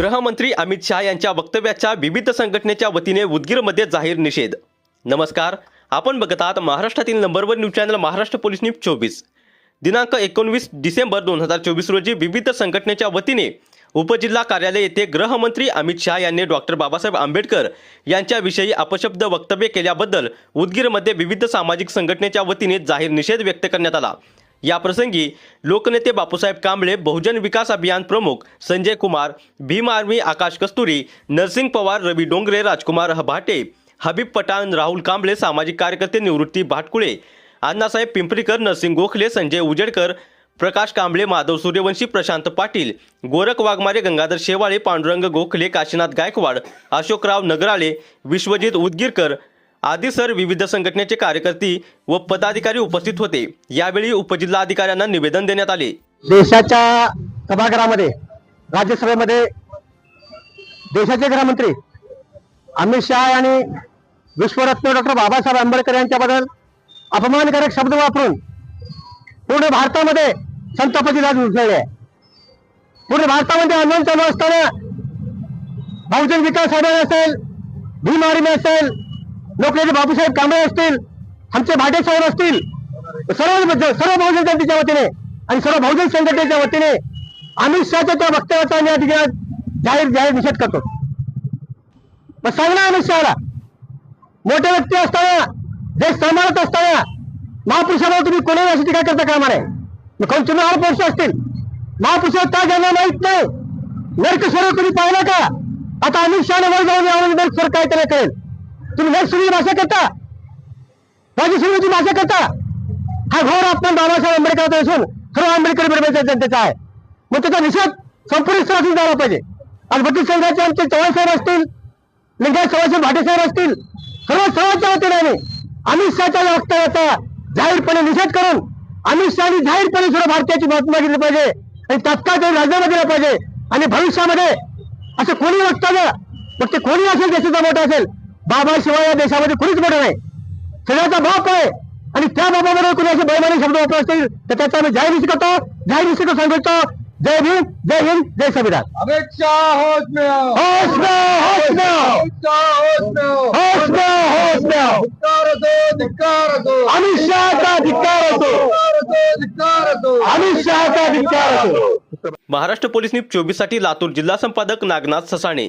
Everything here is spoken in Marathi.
गृहमंत्री अमित शहा यांच्या वक्तव्याच्या विविध संघटनेच्या वतीने उदगीरमध्ये जाहीर निषेध. नमस्कार. आपण बघत आहात महाराष्ट्रातील number one news channel Maharashtra police news चोवीस. दिनांक एकोणवीस डिसेंबर दोन हजार चोवीस रोजी विविध संघटनेच्या वतीने उपजिल्हा कार्यालय येथे गृहमंत्री अमित शहा यांनी डॉक्टर बाबासाहेब आंबेडकर यांच्याविषयी अपशब्द वक्तव्य केल्याबद्दल उदगीरमध्ये विविध सामाजिक संघटनेच्या वतीने जाहीर निषेध व्यक्त करण्यात आला. या प्रसंगी लोकनेते बापूसाहेब कांबळे बहुजन विकास अभियान प्रमुख संजय कुमार भीम आर्मी आकाश कस्तुरी नरसिंग पवार रवी डोंगरे राजकुमार भाटे हबीब पठाण राहुल कांबळे सामाजिक कार्यकर्ते निवृत्ती भाटकुळे अण्णासाहेब पिंपरीकर नरसिंग गोखले संजय उजेडकर प्रकाश कांबळे माधव सूर्यवंशी प्रशांत पाटील गोरख वाघमारे गंगाधर शेवाळे पांडुरंग गोखले काशीनाथ गायकवाड अशोकराव नगराळे विश्वजित उदगीरकर आधी सर विविध संघटनेचे कार्यकर्ते व पदाधिकारी उपस्थित होते. यावेळी उपजिल्हाधिकाऱ्यांना निवेदन देण्यात आले. देशाच्या सभागृहामध्ये राज्यसभेमध्ये देशाचे गृहमंत्री अमित शहा यांनी विश्वरत्न डॉक्टर बाबासाहेब आंबेडकर यांच्याबद्दल अपमानकारक शब्द वापरून पूर्ण भारतामध्ये संतापाची लाट उसळली आहे. पूर्ण भारतामध्ये आंदोलन चालू असताना बहुजन विकास आघाडी असेल भीम आर्मी असेल लोकनेते बापूसाहेब कांबळे असतील आमचे भाटे साहेब असतील सर्व म्हणजे सर्व बहुजन जनतेच्या वतीने आणि सर्व बहुजन संघटनेच्या वतीने अमित शहाच्या त्या वक्तव्याचा आम्ही या ठिकाणी जाहीर जाहीर निषेध करतो. मग सांगणार अमित शहाला मोठे व्यक्ती असताना देश सांभाळत असताना महापुरुषाला तुम्ही कोणी अशी टीका करता कामा नये मग कोण तुम्ही पुरुष असतील? महापुरुषाला का ज्यांना माहीत नाही. नर्क स्वरूप तुम्ही पाहिलं का? आता अमित शहाने वर जाऊन यावर नर्क स्वर्ग काय त्याला कळेल तुम्ही नरक स्वर्गाची भाषा करता. राजस्वर्गाची भाषा करता. हा घोर आपण बाबासाहेब आंबेडकरांचा असून सर्व आंबेडकर बरोबरच्या जनतेचा आहे. मग त्याचा निषेध संपूर्ण स्तरातून झाला पाहिजे. आज बत्तीस संघाचे आमचे चव्हाण साहेब असतील लिंगायत समाजाचे भाटे साहेब असतील सर्व सर्वांच्या वतीने आम्ही अमित शहाच्या वक्तव्याचा जाहीरपणे निषेध करून अमित शहानी जाहीरपणे सुद्धा भारतीयाची महात्मा मागितली पाहिजे आणि तात्काळ त्यांनी राजीनामा दिला पाहिजे. आणि भविष्यामध्ये असं कोणी वक्तव्य मग ते कोणी असेल देशाचा मोठा असेल बाबाशिवाय या देशामध्ये कोणीच मोठं नाही. सगळ्याचा बाप आहे. आणि त्या बाबाबरोबर कोणी असे बैमानी शब्द वापरत असतील तर त्याचा आम्ही जाहीर निषेध करतो. जाहीर निषेध सांगिततो जय भीम जय हिंद जय संविधान. अमित शाह अमित शाह महाराष्ट्र पोलीस न्यूज चोवीससाठी लातूर जिल्हा संपादक नागनाथ ससाणे.